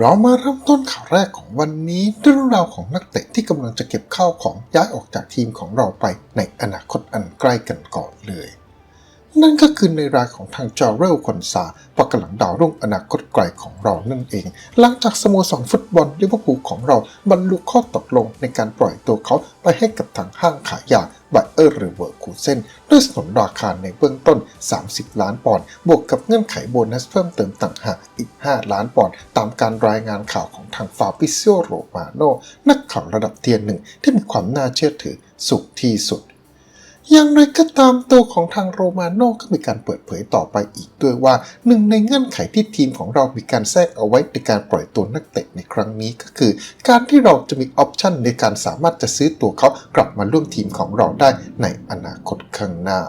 เรามาเริ่มต้นข่าวแรกของวันนี้ด้วยเรื่องราวของนักเตะที่กำลังจะเก็บข้าวของย้ายออกจากทีมของเราไปในอนาคตอันใกล้กันก่อนเลย นั่นก็คือในรายของทางจอเรลคอนซาปกหลังดาวรุ่งอนาคตไกลของเรานั่นเอง หลังจากสโมสรฟุตบอลลิเวอร์พูลของเราบรรลุข้อตกลงในการปล่อยตัวเขาไปให้กับทางห้างขายยาไบเออร์หรือเวอร์คูเซนด้วยสนนราคาในเบื้องต้น 30 ล้านปอนด์บวกกับเงื่อนไขโบนัสเพิ่มเติมต่างหากอีก 5 ล้านปอนด์ตามการรายงานข่าวของทางฟาบิเซโอโรมาโนนักข่าวระดับเทียร์หนึ่งที่มีความน่าเชื่อถือสูงที่สุด อย่างไรก็ตามตัวของทางโรมาโน่ก็มีการเปิดเผยต่อไปอีกด้วยว่า หนึ่งในเงื่อนไขที่ทีมของเรามีการแทรกเอาไว้ในการปล่อยตัวนักเตะในครั้งนี้ก็คือ การที่เราจะมีออปชันในการสามารถจะซื้อตัวเขากลับมาร่วมทีมของเราได้ในอนาคตข้างหน้า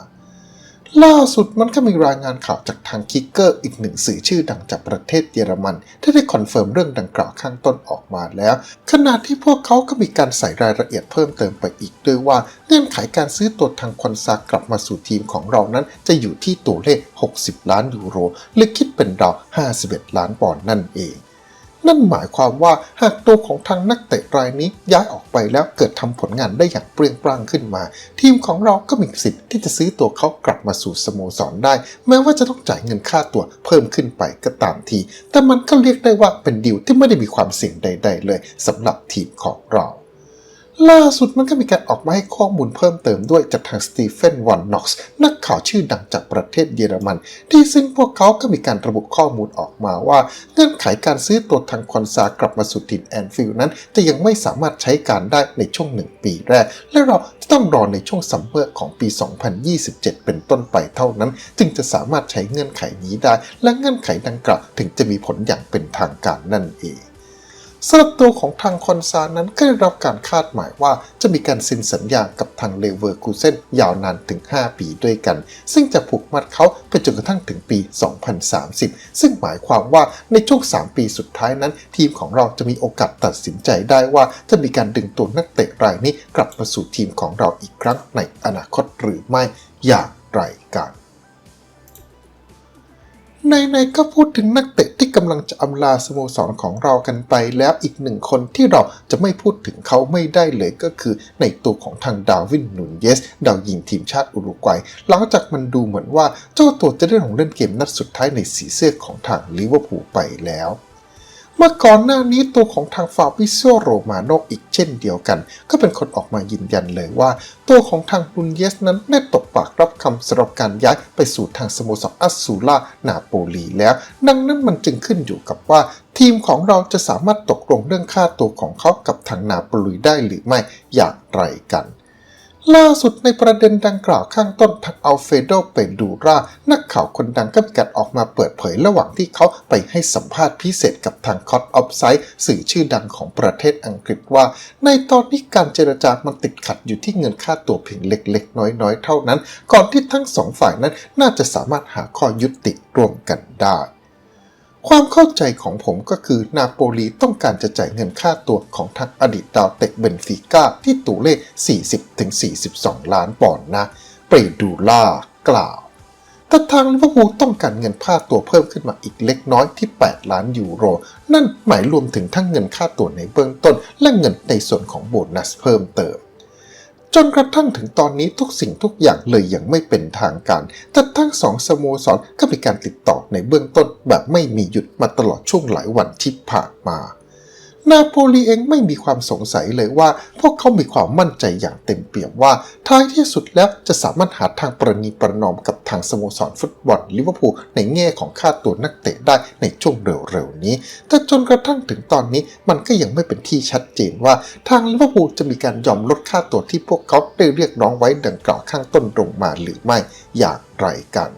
ล่าสุดมันก็มีรายงานข่าวจากทางคิกเกอร์อีกหนึ่งสื่อชื่อดังจากประเทศเยอรมัน ที่ได้คอนเฟิร์มเรื่องดังกล่าวข้างต้นออกมาแล้ว ขณะที่พวกเขาก็มีการใส่รายละเอียดเพิ่มเติมไปอีกด้วยว่าเงื่อนไขการซื้อตัวทางคอนซากลับมาสู่ทีมของเรานั้น จะอยู่ที่ตัวเลข 60 ล้านยูโรหรือคิดเป็นราว51 ล้านปอนด์นั่นเอง นั่นหมายความว่าหากตัวของทางนักเตะรายนี้ย้ายออกไปแล้วเกิดทำผลงานได้อย่างเปรี้ยงปร้างขึ้นมา ทีมของเราก็มีสิทธิ์ที่จะซื้อตัวเขากลับมาสู่สโมสรได้ แม้ว่าจะต้องจ่ายเงินค่าตัวเพิ่มขึ้นไปก็ตามที แต่มันก็เรียกได้ว่าเป็นดีลที่ไม่ได้มีความเสี่ยงใด ๆ เลยสำหรับทีมของเรา ล่าสุดมันก็มีการออกมาให้ข้อมูลเพิ่มเติมด้วยจากทางสตีเฟนวอนน็อกซ์นักข่าวชื่อดังจากประเทศเยอรมัน ที่ซึ่งพวกเขาก็มีการระบุข้อมูลออกมาว่า เงื่อนไขการซื้อตัวทางคอนซากลับมาสู่ทีมแอนฟิลด์นั้น จะยังไม่สามารถใช้การได้ในช่วงหนึ่งปีแรก และเราจะต้องรอในช่วงซัมเมอร์ของปี 2027 เป็นต้นไปเท่านั้น จึงจะสามารถใช้เงื่อนไขนี้ได้ และเงื่อนไขดังกล่าวถึงจะมีผลอย่างเป็นทางการนั่นเอง สำหรับตัวของทางคอนซานั้นก็ได้รับการคาดหมายว่าจะมีการเซ็นสัญญากับทางเลเวอร์คูเซนยาวนานถึง 5 ปีด้วยกัน ซึ่งจะผูกมัดเขาไปจนกระทั่งถึงปี 2030 ซึ่งหมายความว่าในช่วง 3 ปีสุดท้ายนั้น ทีมของเราจะมีโอกาสตัดสินใจได้ว่าจะมีการดึงตัวนักเตะรายนี้กลับมาสู่ทีมของเราอีกครั้งในอนาคตหรือไม่อย่างไรกัน ในๆก็พูดถึงนักเตะที่กำลังจะอำลาสโมสรของเรากันไป แล้วอีกหนึ่งคนที่เราจะไม่พูดถึงเขาไม่ได้เลยก็คือในตัวของทางดาวินนูนเยส ดาวยิงทีมชาติอุรุกวัย หลังจากมันดูเหมือนว่าเจ้าตัวจะได้ลงเล่นเกมนัดสุดท้ายในสีเสื้อของทางลิเวอร์พูลไปแล้ว เมื่อก่อนหน้านี้ตัวของทางฟาบิโซโรมาโนอีกเช่นเดียวกัน ก็เป็นคนออกมายืนยันเลยว่า ตัวของทางบุนเยสนั้นได้ตกปากรับคำสำหรับการย้ายไปสู่ทางสโมสรอัสซูล่านาโปลีแล้ว ดังนั้นมันจึงขึ้นอยู่กับว่าทีมของเราจะสามารถตกลงเรื่องค่าตัวของเขากับทางนาโปลีได้หรือไม่อย่างไรกัน ล่าสุดในประเด็นดังกล่าวข้างต้นทางอัลเฟโดเปดูรา นักข่าวคนดังก็มีการออกมาเปิดเผยระหว่างที่เขาไปให้สัมภาษณ์พิเศษกับทางคอตออฟไซด์สื่อชื่อดังของประเทศอังกฤษว่า ในตอนนี้การเจรจามันติดขัดอยู่ที่เงินค่าตัวเพียงเล็กๆ น้อยๆ เท่านั้น ก่อนที่ทั้งสองฝ่ายนั้นน่าจะสามารถหาข้อยุติร่วมกันได้ ความเข้าใจของผมก็คือนาโปลีต้องการจะจ่ายเงินค่าตัวของทางอดีตดาวเตะเบนฟิก้าที่ตัวเลข 40-42 ล้านปอนด์นะเปดูล่ากล่าว แต่ทางลิเวอร์พูลต้องการเงินค่าตัวเพิ่มขึ้นมาอีกเล็กน้อยที่ 8 ล้านยูโร นั่นหมายรวมถึงทั้งเงินค่าตัวในเบื้องต้น และเงินในส่วนของโบนัสเพิ่มเติม จนกระทั่งถึงตอนนี้ทุกสิ่งทุกอย่างเลยยังไม่เป็นทางการ แต่ทั้งสองสโมสรก็มีการติดต่อในเบื้องต้นแบบไม่มีหยุดมาตลอดช่วงหลายวันที่ผ่านมา นาโปลีเองไม่มีความสงสัยเลยว่า พวกเขามีความมั่นใจอย่างเต็มเปี่ยมว่า ท้ายที่สุดแล้วจะสามารถหาทางประนีประนอมกับทางสโมสรฟุตบอลลิเวอร์พูลในแง่ของค่าตัวนักเตะได้ในช่วงเร็วๆนี้ แต่จนกระทั่งถึงตอนนี้มันก็ยังไม่เป็นที่ชัดเจนว่า ทางลิเวอร์พูลจะมีการยอมลดค่าตัวที่พวกเขาได้เรียกร้องไว้ดังกล่าวข้างต้นลงมาหรือไม่อย่างไรกัน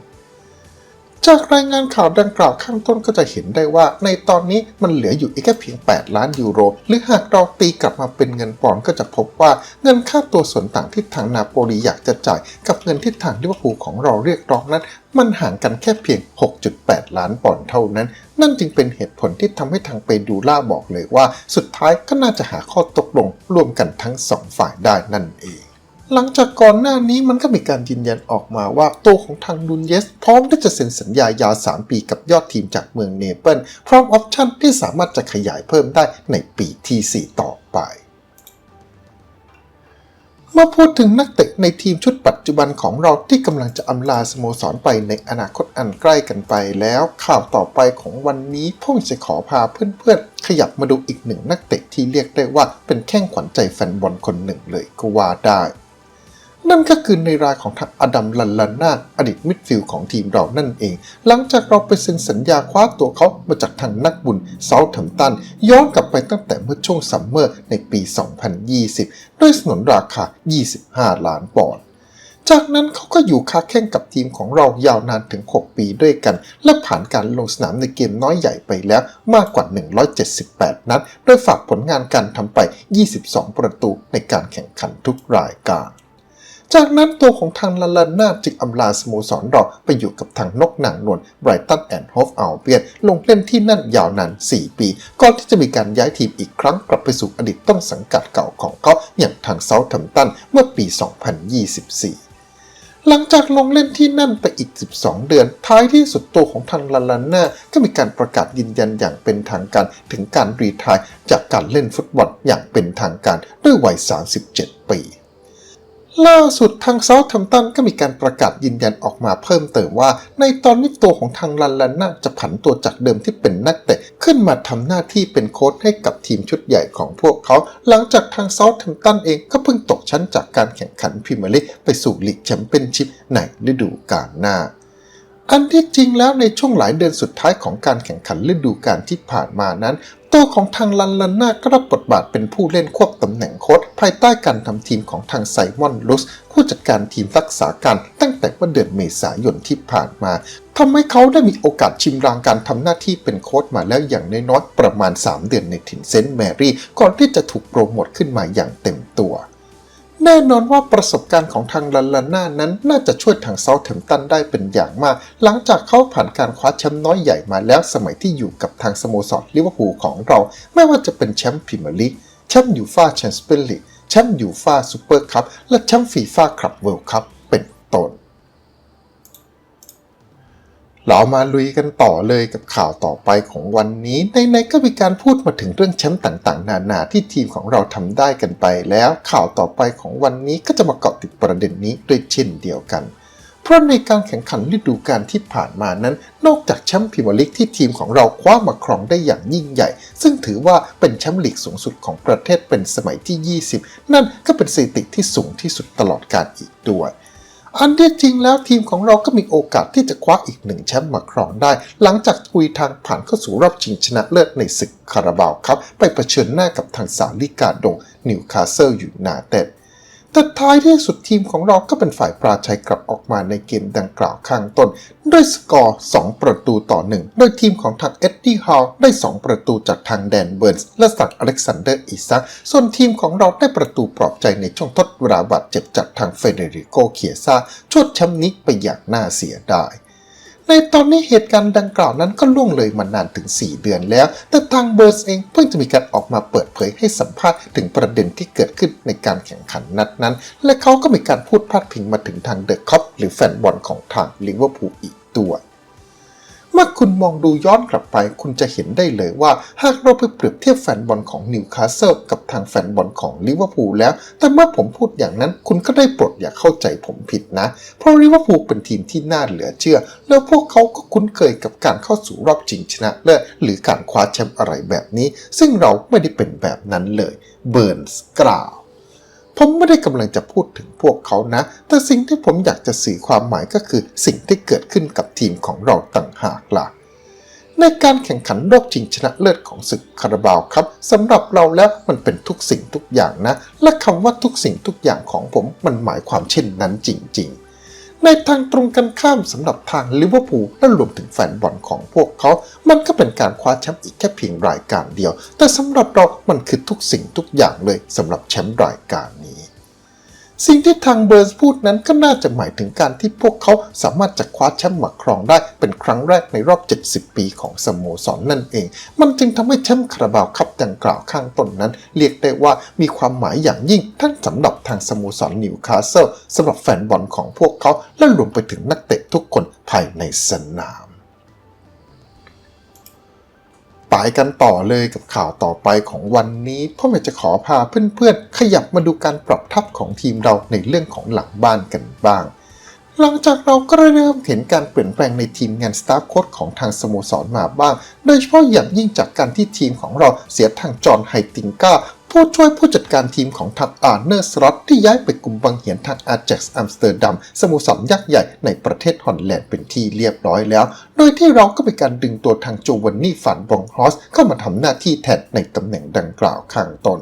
จากรายงานข่าวดังกล่าวข้างต้นก็จะเห็นได้ว่า ในตอนนี้มันเหลืออยู่อีกแค่เพียง 8 ล้านยูโร หรือหากเราตีกลับมาเป็นเงินปอนด์ก็จะพบว่าเงินค่าตัวส่วนต่างที่ทางนาโปลีอยากจะจ่าย กับเงินที่ทางลิเวอร์พูลของเราเรียกร้องนั้น มันห่างกันแค่เพียง 6.8 ล้านปอนด์เท่านั้น นั่นจึงเป็นเหตุผลที่ทำให้ทางเปดูล่าบอกเลยว่า สุดท้ายก็น่าจะหาข้อตกลงร่วมกันทั้งสองฝ่ายได้นั่นเอง หลังจากก่อนหน้านี้มันก็มีการยืนยันออกมาว่าตัวของทางนุนเยส พร้อมที่จะเซ็นสัญญายาว 3 ปีกับยอดทีมจากเมืองเนเปิลพร้อมออปชั่นที่สามารถจะขยายเพิ่มได้ในปีที่ 4 ต่อไปเมาพูดถึงนักเตะในทีมชุดปัจจุบันของเราที่กำลังจะอำลาสโมสรไปในอนาคตอันใกล้กันไปแล้ว ข่าวต่อไปของวันนี้พ่งจะขอพาเพื่อนๆ ขยับมาดูอีกหนึ่งนักเตะที่เรียกได้ว่าเป็นแข้งขวัญใจแฟนบอลคนหนึ่งเลยก็ว่าได้ นั่นก็คือในรายของทางอดัมลันลานาอดีตมิดฟิลด์ของทีมเรานั่นเอง หลังจากเราไปเซ็นสัญญาคว้าตัวเขามาจากทางนักบุญเซาท์แฮมตัน ย้อนกลับไปตั้งแต่เมื่อช่วงซัมเมอร์ในปี 2020 ด้วยสนนราคา 25 ล้านปอนด์จากนั้นเขาก็อยู่ค้าแข่งกับทีมของเรายาวนานถึง 6 ปีด้วยกัน และผ่านการลงสนามในเกมน้อยใหญ่ไปแล้วมากกว่า 178 นัดโดยฝากผลงานการทำไป 22 ประตูในการแข่งขันทุกรายการ จากนั้นตัวของทางลาลาน่าจึงอำลาสโมสรเราไปอยู่กับทางนกหนางนวลไบรตันแอนด์ฮอฟอัลเบียนลงเล่นที่นั่นยาวนาน 4 ปี ก่อนที่จะมีการย้ายทีมอีกครั้งกลับไปสู่อดีตต้นสังกัดเก่าของเขาอย่างทางเซาท์แฮมป์ตันเมื่อปี 2024หลังจากลงเล่นที่นั่นไปอีก 12 เดือน ท้ายที่สุดตัวของทางลาลาน่าก็มีการประกาศยืนยันอย่างเป็นทางการถึงการรีทายจากการเล่นฟุตบอลอย่างเป็นทางการด้วยวัย 37 ปี ล่าสุดทางเซาท์แฮมตันก็มีการประกาศยืนยันออกมาเพิ่มเติมว่า ในตอนนี้ตัวของทางลันลันน่าจะผันตัวจากเดิมที่เป็นนักเตะขึ้นมาทำหน้าที่เป็นโค้ชให้กับทีมชุดใหญ่ของพวกเขา หลังจากทางเซาท์แฮมตันเองก็เพิ่งตกชั้นจากการแข่งขันพรีเมียร์ลีกไปสู่ลีกแชมเปี้ยนชิพในฤดูกาลหน้า อันที่จริงแล้วในช่วงหลายเดือนสุดท้ายของการแข่งขันฤดูกาลที่ผ่านมานั้น ตัวของทางลันลันนาก็รับบทบาทเป็นผู้เล่นควบตำแหน่งโค้ชภายใต้การทำทีมของทางไซมอนลุสผู้จัดการทีมรักษาการตั้งแต่เมื่อเดือนเมษายนที่ผ่านมาทำให้เขาได้มีโอกาสชิมรางการทำหน้าที่เป็นโค้ชมาแล้วอย่างน้อยๆประมาณ 3 เดือนในถิ่นเซนต์แมรี่ ก่อนที่จะถูกโปรโมทขึ้นมาอย่างเต็มตัว แน่นอนว่าประสบการณ์ของทางลันลาน่านั้นน่าจะช่วยทางเซาท์แฮมตันได้เป็นอย่างมาก หลังจากเขาผ่านการคว้าแชมป์น้อยใหญ่มาแล้วสมัยที่อยู่กับทางสโมสรลิเวอร์พูลของเรา ไม่ว่าจะเป็นแชมป์พรีเมียร์ลีกแชมป์ยูฟ่าแชมเปี้ยนลีกแชมป์ยูฟ่าซูเปอร์คัพและแชมป์ฟีฟ่าคลับเวิลด์คัพเป็นต้น เรามาลุยกันต่อเลยกับข่าวต่อไปของวันนี้ในๆก็มีการพูดมาถึงเรื่องแชมป์ต่างๆ นานาที่ทีมของเราทำได้กันไป แล้วข่าวต่อไปของวันนี้ก็จะมาเกาะติดประเด็นนี้ด้วยเช่นเดียวกัน เพราะในการแข่งขันฤดูกาลที่ผ่านมานั้น นอกจากแชมป์พรีเมียร์ลีกที่ทีมของเราคว้ามาครองได้อย่างยิ่งใหญ่ ซึ่งถือว่าเป็นแชมป์ลีกสูงสุดของประเทศเป็นสมัยที่ 20 นั่นก็เป็นสถิติที่สูงที่สุดตลอดกาลอีกด้วย อันที่จริงแล้วทีมของเราก็มีโอกาสที่จะคว้าอีกหนึ่งแชมป์มาครองได้ หลังจากคุยทางผ่านเข้าสู่รอบชิงชนะเลิศในศึกคาราบาวครับ ไปเผชิญหน้ากับทางสาลิกาดงนิวคาสเซิลอยู่นาเต็ด แต่ท้ายที่สุดทีมของเราก็เป็นฝ่ายปราชัยกลับออกมาในเกมดังกล่าวข้างต้น ด้วยสกอร์ 2 ประตูต่อ 1 โดยทีมของทางเอ็ดดี้ฮาลได้ 2 ประตูจากทางแดนเบิร์นส์และสักอเล็กซานเดอร์อิซัก ส่วนทีมของเราได้ประตูปลอบใจในช่วงทดเวลาบาดเจ็บจากทางเฟเดริโกเคียซาชดแชมป์นี้ไปอย่างน่าเสียดาย ในตอนนี้เหตุการณ์ดังกล่าวนั้นก็ล่วงเลยมานานถึง 4 เดือนแล้ว แต่ทางเบิร์สเองเพิ่งจะมีการออกมาเปิดเผยให้สัมภาษณ์ถึงประเด็นที่เกิดขึ้นในการแข่งขันนัดนั้น และเขาก็มีการพูดพาดพิงมาถึงทางเดอะคอปหรือแฟนบอลของทางลิเวอร์พูลอีกตัว มื่อคุณมองดูย้อนกลับไป คุณจะเห็นได้เลยว่า หากเราไปเปรียบเทียบแฟนบอลของนิวคาสเซิลกับทางแฟนบอลของลิเวอร์พูลแล้ว แต่เมื่อผมพูดอย่างนั้นคุณก็ได้โปรดอย่าเข้าใจผมผิดนะ เพราะลิเวอร์พูลเป็นทีมที่น่าเหลือเชื่อ แล้วพวกเขาก็คุ้นเคยกับการเข้าสู่รอบชิงชนะเลิศหรือการคว้าแชมป์อะไรแบบนี้ ซึ่งเราไม่ได้เป็นแบบนั้นเลย เบิร์นส์กล่าว ผมไม่ได้กำลังจะพูดถึงพวกเขานะ แต่สิ่งที่ผมอยากจะสื่อความหมายก็คือสิ่งที่เกิดขึ้นกับทีมของเราต่างหากล่ะ ในการแข่งขันรอบชิงชนะเลิศของศึกคาราบาวครับสำหรับเราแล้วมันเป็นทุกสิ่งทุกอย่างนะ และคำว่าทุกสิ่งทุกอย่างของผมมันหมายความเช่นนั้นจริง ๆ ในทางตรงกันข้ามสำหรับทางลิเวอร์พูลและรวมถึงแฟนบอลของพวกเขา มันก็เป็นการคว้าแชมป์อีกแค่เพียงรายการเดียว แต่สำหรับเรา มันคือทุกสิ่งทุกอย่างเลยสำหรับแชมป์รายการนี้ สิ่งที่ทางเบิร์สพูดนั้นก็น่าจะหมายถึงการที่พวกเขาสามารถจะคว้าแชมป์มาครองได้เป็นครั้งแรกในรอบ 70 ปีของสโมสรนนั่นเอง มันจึงทำให้แชมป์คาราบาวคัพดังกล่าวข้างต้นนั้น เรียกได้ว่ามีความหมายอย่างยิ่งทั้งสำหรับทางสโมสรนิวคาสเซิลสำหรับแฟนบอลของพวกเขาและรวมไปถึงนักเตะทุกคนภายในสนามายกันต่อเลยกับข่าวต่อไปของวันนี้พ่อแม่จะขอพาเพื่อนๆ ขยับมาดูการปรับทัพของทีมเราในเรื่องของหลังบ้านกันบ้าง หลังจากเราก็เริ่มเห็นการเปลี่ยนแปลงในทีมงานสตาฟโค้ชของทางสโมสรมาบ้าง โดยเฉพาะอย่างยิ่งจากการที่ทีมของเราเสียทางจอห์นไฮติงก้า ผู้ช่วยผู้จัดการทีมของทางอาร์เนอร์สล็อตที่ย้ายไปกลุ่มบังเหียนทางอาแจ็กซ์อัมสเตอร์ดัมสโมสรยักษ์ใหญ่ในประเทศฮอลแลนด์เป็นที่เรียบร้อยแล้ว โดยที่เราก็เป็นการดึงตัวทางโจวันนี่ฝันบองฮอสเข้ามาทำหน้าที่แทนในตำแหน่งดังกล่าวข้างต้น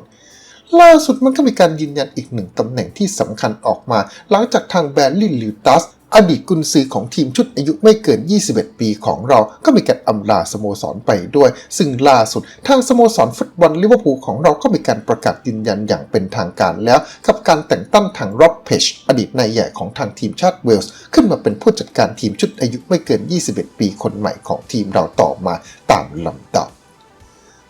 ล่าสุดมันก็มีการยืนยันอีกหนึ่งตำแหน่งที่สำคัญออกมา หลังจากทางแบรนลินลิวตัส อดีตกุนซือของทีมชุดอายุไม่เกิน 21 ปีของเรา ก็มีการอำลาสโมสรไปด้วย ซึ่งล่าสุดทางสโมสรฟุตบอลลิเวอร์พูลของเราก็มีการประกาศยืนยันอย่างเป็นทางการแล้ว กับการแต่งตั้งทางร็อบเพจอดีตนายใหญ่ของทางทีมชาติเวลส์ ขึ้นมาเป็นผู้จัดการทีมชุดอายุไม่เกิน 21 ปีคนใหม่ของทีมเราต่อมาตามลำดับ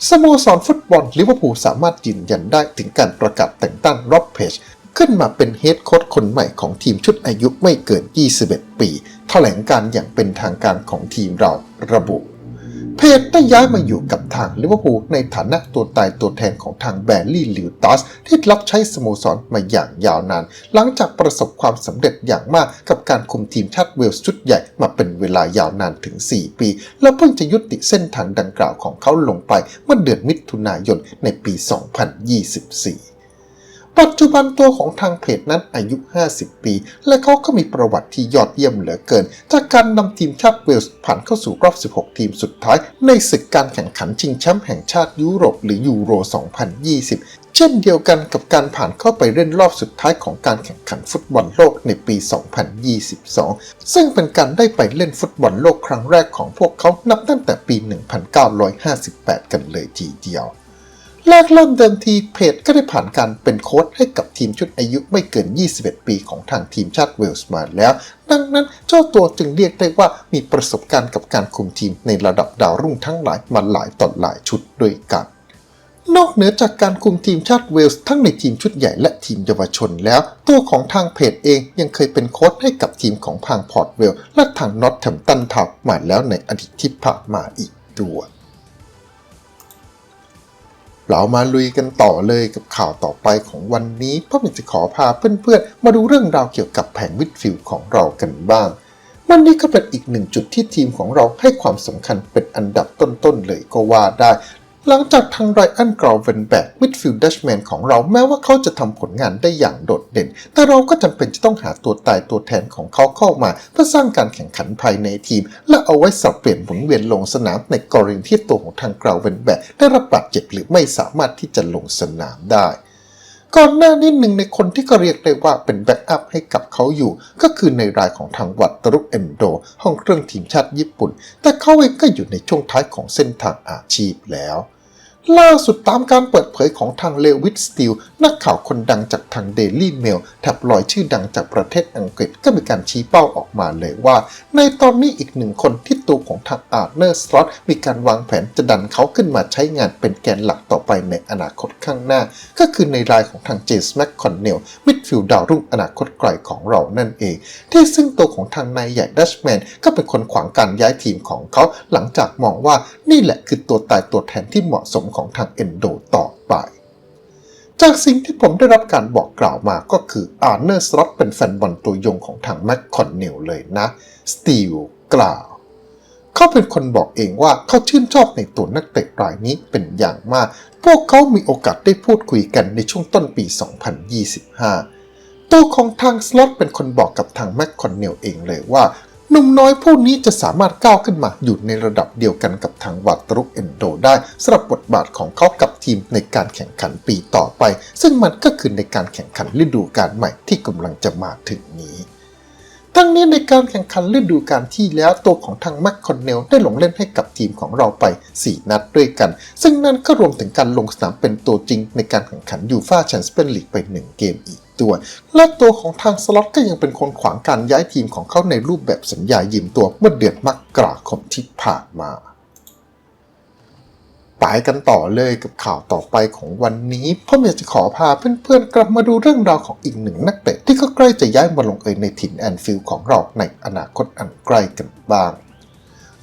สโมสรฟุตบอลลิเวอร์พูลสามารถยืนยันได้ถึงการประกาศแต่งตั้งร็อบเพจ ขึ้นมาเป็นเฮดโค้ชคนใหม่ของทีมชุดอายุไม่เกิน 21 ปีแถลงการอย่างเป็นทางการของทีมเราระบุ เพจได้ย้ายมาอยู่กับทางลิเวอร์พูลในฐานะตัวตายตัวแทนของทางแบรลี่ลิวตัสที่รับใช้สโมสรมาอย่างยาวนาน หลังจากประสบความสำเร็จอย่างมากกับการคุมทีมชาติเวลส์ชุดใหญ่มาเป็นเวลายาวนานถึง 4 ปี แล้วเพิ่งจะยุติเส้นทางดังกล่าวของเขาลงไปเมื่อเดือนมิถุนายนในปี 2024 ปัจจุบันตัวของทางเพจนั้นอายุ 50 ปี และเขาก็มีประวัติที่ยอดเยี่ยมเหลือเกิน จากการนำทีมชาติเวลส์ผ่านเข้าสู่รอบ 16 ทีมสุดท้าย ในศึกการแข่งขันชิงแชมป์แห่งชาติยุโรปหรือยูโร 2020เช่นเดียวกันกับการผ่านเข้าไปเล่นรอบสุดท้ายของการแข่งขันฟุตบอลโลกในปี 2022 ซึ่งเป็นการได้ไปเล่นฟุตบอลโลกครั้งแรกของพวกเขานับตั้งแต่ปี 1958 กันเลยทีเดียว แรกเริ่มเดิมทีเพจก็ได้ผ่านการเป็นโค้ชให้กับทีมชุดอายุไม่เกิน 21 ปีของทางทีมชาติเวลส์มาแล้ว ดังนั้นเจ้าตัวจึงเรียกได้ว่ามีประสบการณ์กับการคุมทีมในระดับดาวรุ่งทั้งหลายมาหลายต่อหลายชุดด้วยกันนอกเหนือจากการคุมทีมชาติเวลส์ทั้งในทีมชุดใหญ่และทีมเยาวชนแล้ว ตัวของทางเพจเองยังเคยเป็นโค้ชให้กับทีมของพางพอร์ตเวลและทางนอตแทมตันทาวน์มาแล้วในอดีตที่ผ่านมาอีกด้วย เรามาลุยกันต่อเลยกับข่าวต่อไปของวันนี้เพราะมันจะขอพาเพื่อนๆ มาดูเรื่องราวเกี่ยวกับแผงวิดฟิลด์ของเรากันบ้าง วันนี้ก็เป็นอีกหนึ่งจุดที่ทีมของเราให้ความสำคัญเป็นอันดับต้นๆเลยก็ว่าได้ หลังจากทางไรอันกราวเวนแบกมิดฟิลด์ดัชแมนของเราแม้ว่าเขาจะทำผลงานได้อย่างโดด เด่น แต่เราก็จำเป็นจะต้องหาตัวตายตัวแทนของเขาเข้ามา เพื่อสร้างการแข่งขันภายในทีม และเอาไว้สับเปลี่ยนหมุนเวียนลงสนามในกรณีที่ตัวของทางกราวเวนแบกได้รับบาดเจ็บหรือไม่สามารถที่จะลงสนามได้ก่อนหน้านี้หนึ่งในคนที่ก็เรียกได้ว่าเป็นแบ็กอัพให้กับเขาอยู่ ก็คือในรายของทางวัตตรุเอนโด ห้องเครื่องทีมชาติญี่ปุ่น แต่เขาเองก็อยู่ในช่วงท้ายของเส้นทางอาชีพแล้ว ล่าสุดตามการเปิดเผยของทางเลวิสสตีลนักข่าวคนดังจากทางเดลี่เมลแทบลอยชื่อดังจากประเทศอังกฤษก็มีการชี้เป้าออกมาเลยว่า ในตอนนี้อีกหนึ่งคนที่ตัวของทางอาร์เนอร์สล็อตมีการวางแผนจะดันเขาขึ้นมาใช้งานเป็นแกนหลักต่อไปในอนาคตข้างหน้า ก็คือในรายของทางเจสแมคคอนเนลมิดฟิลด์ดาวรุ่งอนาคตไกลของเรานั่นเอง ที่ซึ่งตัวของทางนายใหญ่ดัชแมนก็เป็นคนขวางการย้ายทีมของเขาหลังจากมองว่านี่แหละคือตัวตายตัวแทนที่เหมาะสมของทางเอนโดต่อไป จากสิ่งที่ผมได้รับการบอกกล่าวมาก็คืออาร์เนอร์สล็อตเป็นแฟนบอลตัวยงของทางแมคคอนเนลเลยนะ สตีลกล่าวเขาเป็นคนบอกเองว่าเขาชื่นชอบในตัวนักเตะรายนี้เป็นอย่างมาก พวกเขามีโอกาสได้พูดคุยกันในช่วงต้นปี 2025ตัวของทางสล็อตเป็นคนบอกกับทางแมคคอนเนลเองเลยว่า หนุ่มน้อยผู้นี้จะสามารถก้าวขึ้นมาอยู่ในระดับเดียวกันกับทางวัตรุกเอนโดได้สำหรับบทบาทของเขากับทีมในการแข่งขันปีต่อไป ซึ่งมันก็คือในการแข่งขันฤดูกาลใหม่ที่กำลังจะมาถึงนี้ทั้งนี้ในการแข่งขันฤดูกาลที่แล้วตัวของทางแมคคอนเนลได้ลงเล่นให้กับทีมของเราไป 4 นัดด้วยกัน ซึ่งนั่นก็รวมถึงการลงสนามเป็นตัวจริงในการแข่งขันยูฟ่าแชมเปี้ยนลีกไป 1 เกมอีก ด้วยและตัวของทางสล็อตก็ยังเป็นคนขวางการย้ายทีมของเขาในรูปแบบสัญญายืมตัวเมื่อเดือนมกราคมที่ผ่านมาไปกันต่อเลยกับข่าวต่อไปของวันนี้ผมอยากจะขอพาเพื่อนๆ กลับมาดูเรื่องราวของอีกหนึ่งนักเตะที่ก็ใกล้จะย้ายมาลงเอยในถิ่นแอนฟิลด์ของเราในอนาคตอันใกล้กันบ้าง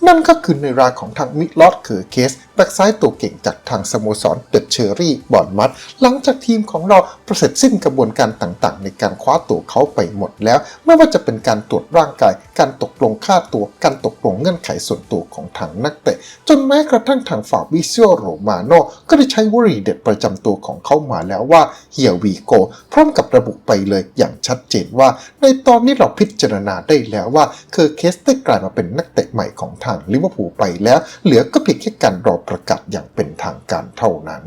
นั่นก็คือในรายของทางมิลอดเคอร์เคส แบ็กซ้ายตัวเก่งจากทางสโมสรเดอะเชอรี่บอร์นมัดหลังจากทีมของเราประเสร็จสิ้นกระบวนการต่างๆ ในการคว้าตัวเขาไปหมดแล้ว ไม่ว่าจะเป็นการตรวจร่างกาย การตกลงค่าตัว การตกลงเงื่อนไขส่วนตัวของทางนักเตะ จนแม้กระทั่งทางฝ่าวิซิโอโรมาโนก็ได้ใช้วลีเด็ดประจำตัวของเขามาแล้วว่าเฮียวีโกพร้อมกับระบุไปเลยอย่างชัดเจนว่า ในตอนนี้เราพิจารณาได้แล้วว่าเคอร์เคสได้กลายมาเป็นนักเตะใหม่ของทางลิเวอร์พูลไปแล้ว เหลือก็เพียงแค่การรอประกาศอย่างเป็นทางการเท่านั้น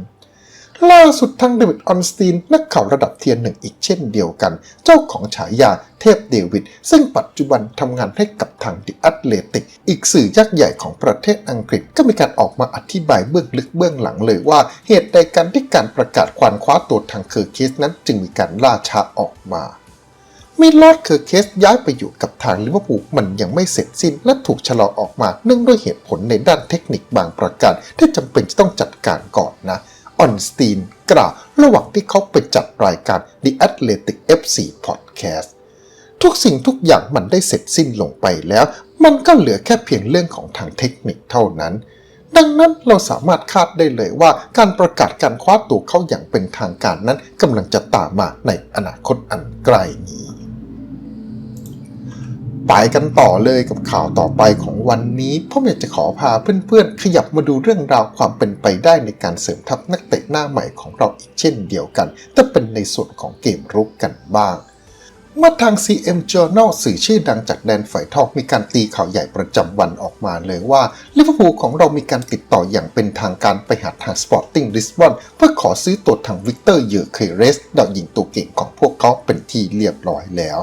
ล่าสุดทางเดวิดออนสตีนนักข่าวระดับเทียนหนึ่งอีกเช่นเดียวกัน เจ้าของฉายาเทพเดวิด ซึ่งปัจจุบันทำงานให้กับทางดิอัตเลติก อีกสื่อยักษ์ใหญ่ของประเทศอังกฤษก็มีการออกมาอธิบายเบื้องลึกเบื้องหลังเลยว่า เหตุใดการที่การประกาศควานคว้าตัวทางเคอร์คิสนั้นจึงมีการล่าช้าออกมา มิลอดเคอร์เคสย้ายไปอยู่กับทางลิเวอร์พูลมันยังไม่เสร็จสิ้นและถูกชะลอออกมา เนื่องด้วยเหตุผลในด้านเทคนิคบางประการ ที่จำเป็นจะต้องจัดการก่อนนะออนสตีนกล่าวระหว่างที่เขาไปจัดรายการ The Athletic FC Podcast ทุกสิ่งทุกอย่างมันได้เสร็จสิ้นลงไปแล้ว มันก็เหลือแค่เพียงเรื่องของทางเทคนิคเท่านั้น ดังนั้นเราสามารถคาดได้เลยว่าการประกาศการคว้าตัวเขาอย่างเป็นทางการนั้นกำลังจะตามมาในอนาคตอันใกล้นี้ ไปกันต่อเลยกับข่าวต่อไปของวันนี้ผมอยากจะขอพาเพื่อนๆ ขยับมาดูเรื่องราวความเป็นไปได้ในการเสริมทัพนักเตะหน้าใหม่ของเราอีกเช่นเดียวกัน แต่เป็นในส่วนของเกมรุกกันบ้างเมื่อทาง CM Journal สื่อชื่อดังจากแดนฝ่ายทอกมีการตีข่าวใหญ่ประจำวันออกมาเลยว่าลิเวอร์พูลของเรามีการติดต่ออย่างเป็นทางการไปหาทาง Sporting Lisbon เพื่อขอซื้อตัวทางวิกเตอร์เยอร์เคเรสดาวยิงตัวเก่งของพวกเขาเป็นที่เรียบร้อยแล้ว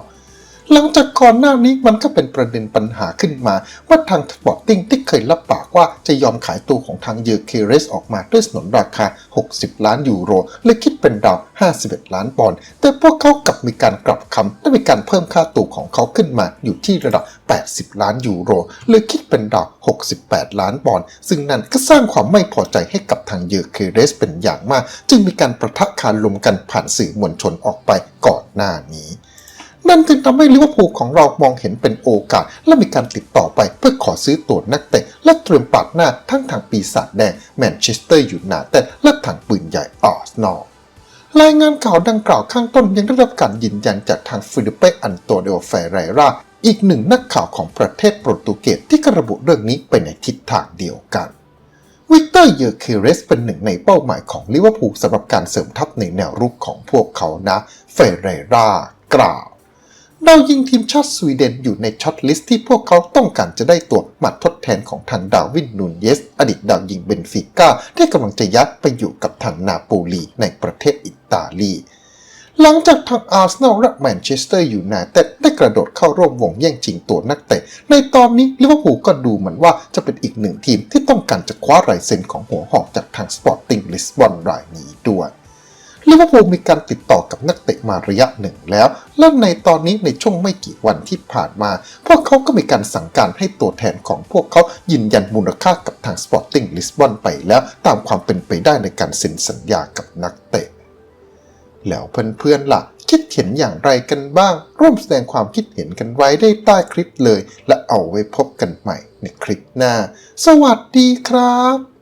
หลังจากก่อนหน้านี้มันก็เป็นประเด็นปัญหาขึ้นมา ว่าทางสปอร์ติ้งที่เคยรับปากว่าจะยอมขายตัวของทางเยอร์เคเรสออกมาด้วยสนนราคา 60 ล้านยูโร และคิดเป็นราว 51 ล้านปอนด์แต่พวกเขากลับมีการกลับคำและมีการเพิ่มค่าตัวของเขาขึ้นมาอยู่ที่ระดับ 80 ล้านยูโรเลยคิดเป็นราว68 ล้านปอนด์ซึ่งนั่นก็สร้างความไม่พอใจให้กับทางเยอร์เคเรสเป็นอย่างมาก จึงมีการประทะคารลมกันผ่านสื่อมวลชนออกไปก่อนหน้านี้ นั่นจึงทำให้ลิเวอร์พูลของเรามองเห็นเป็นโอกาส และมีการติดต่อไปเพื่อขอซื้อตัวนักเตะและเตรียมปาดหน้าทั้งทางปีศาจแดงแมนเชสเตอร์ยูไนเต็ดและทางปืนใหญ่อาร์เซนอลรายงานข่าวดังกล่าวข้างต้นยังได้รับการยืนยันจากทางฟิลิปเปอันโตเดโอเฟเรราอีกหนึ่งนักข่าวของประเทศโปรตุเกสที่กระบุเรื่องนี้ไปในทิศทางเดียวกันวิกเตอร์เยอร์เคเรสเป็นหนึ่งในเป้าหมายของลิเวอร์พูลสำหรับการเสริมทัพในแนวรุกของพวกเขานะ เฟเรรากล่าว ดาวยิงทีมชาติสวีเดนอยู่ในช็อตลิสต์ที่พวกเขาต้องการจะได้ตัวมาทดแทนของทางดาวินนูนเยส อดีตดาวยิงเบนฟิก้าที่กำลังจะยัดไปอยู่กับทางนาโปลีในประเทศอิตาลีหลังจากทางอาร์เซนอลและแมนเชสเตอร์ยูไนเต็ดได้กระโดดเข้าร่วมวงแย่งชิงตัวนักเตะ ในตอนนี้ลิเวอร์พูลก็ดูเหมือนว่าจะเป็นอีกหนึ่งทีมที่ต้องการจะคว้ารายเซ็นของหัวหอกจากทางสปอร์ติ้งลิสบอนรายนี้ด้วย ลิเวอร์พูลมีการติดต่อกับนักเตะมาระยะหนึ่งแล้ว และในตอนนี้ในช่วงไม่กี่วันที่ผ่านมา พวกเขาก็มีการสั่งการให้ตัวแทนของพวกเขายืนยันมูลค่ากับทาง Sporting Lisbon ไปแล้ว ตามความเป็นไปได้ในการเซ็นสัญญากับนักเตะ แล้วเพื่อนๆล่ะ คิดเห็นอย่างไรกันบ้าง ร่วมแสดงความคิดเห็นกันไว้ได้ใต้คลิปเลย และเอาไว้พบกันใหม่ในคลิปหน้า สวัสดีครับ